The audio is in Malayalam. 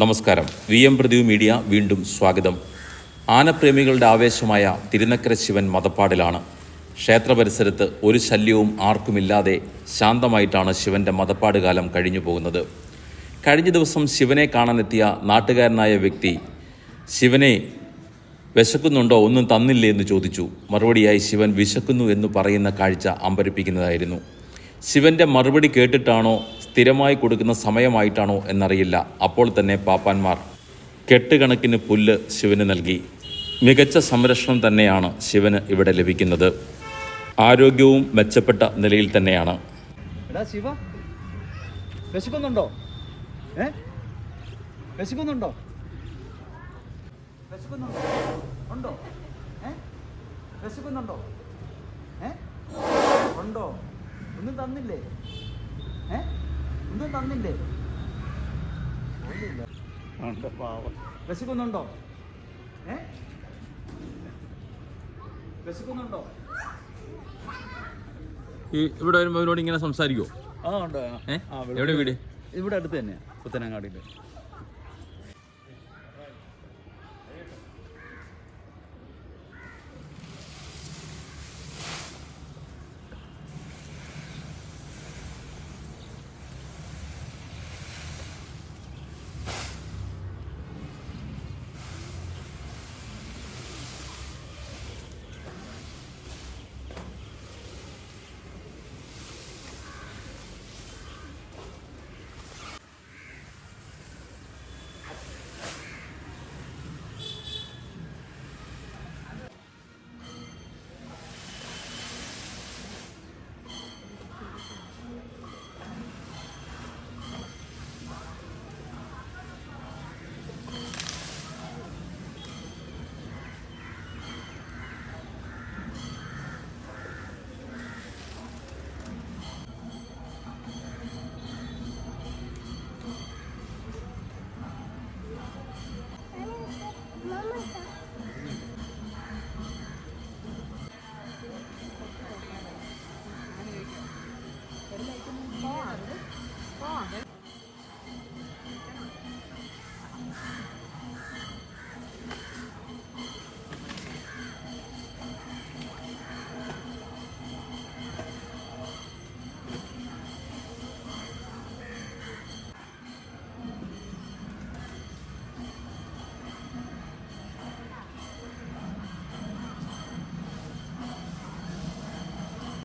നമസ്കാരം. വി എം പ്രദീപ് മീഡിയ വീണ്ടും സ്വാഗതം. ആനപ്രേമികളുടെ ആവേശമായ തിരുനക്കര ശിവൻ മതപ്പാടിലാണ്. ക്ഷേത്ര പരിസരത്ത് ഒരു ശല്യവും ആർക്കുമില്ലാതെ ശാന്തമായിട്ടാണ് ശിവന്റെ മതപ്പാട് കാലം കഴിഞ്ഞു പോകുന്നത്. കഴിഞ്ഞ ദിവസം ശിവനെ കാണാനെത്തിയ നാട്ടുകാരനായ വ്യക്തി ശിവനെ വിശക്കുന്നുണ്ടോ ഒന്നും തന്നില്ലേ എന്ന് ചോദിച്ചു. മറുപടിയായി ശിവൻ വിശക്കുന്നു എന്ന് പറയുന്ന കാഴ്ച അമ്പരിപ്പിക്കുന്നതായിരുന്നു. ശിവന്റെ മറുപടി കേട്ടിട്ടാണോ സ്ഥിരമായി കൊടുക്കുന്ന സമയമായിട്ടാണോ എന്നറിയില്ല. അപ്പോൾ തന്നെ പാപ്പാന്മാർ കെട്ടുകണക്കിന് പുല്ല് ശിവന് നൽകി. മികച്ച സംരക്ഷണം തന്നെയാണ് ശിവന് ഇവിടെ ലഭിക്കുന്നത്. ആരോഗ്യവും മെച്ചപ്പെട്ട നിലയിൽ തന്നെയാണ്. ശിവ. ഉണ്ടോ? ഏ? ഉണ്ടോ? ഒന്നും തന്നില്ലേ? ഏ? ഒന്നും തന്നില്ലേ? വിശക്കുന്നുണ്ടോ? ഏ? വിശക്കുന്നുണ്ടോ? ഈ ഇവിടെ വരുമ്പോൾ അവരോട് ഇങ്ങനെ സംസാരിക്കോ ആ ഉണ്ട്. ഏഹ് ഇവിടെ എവിടെ വീട്? ഇവിടെ അടുത്ത് തന്നെയാ പുത്തനങ്ങാടിയിൽ 妈妈抱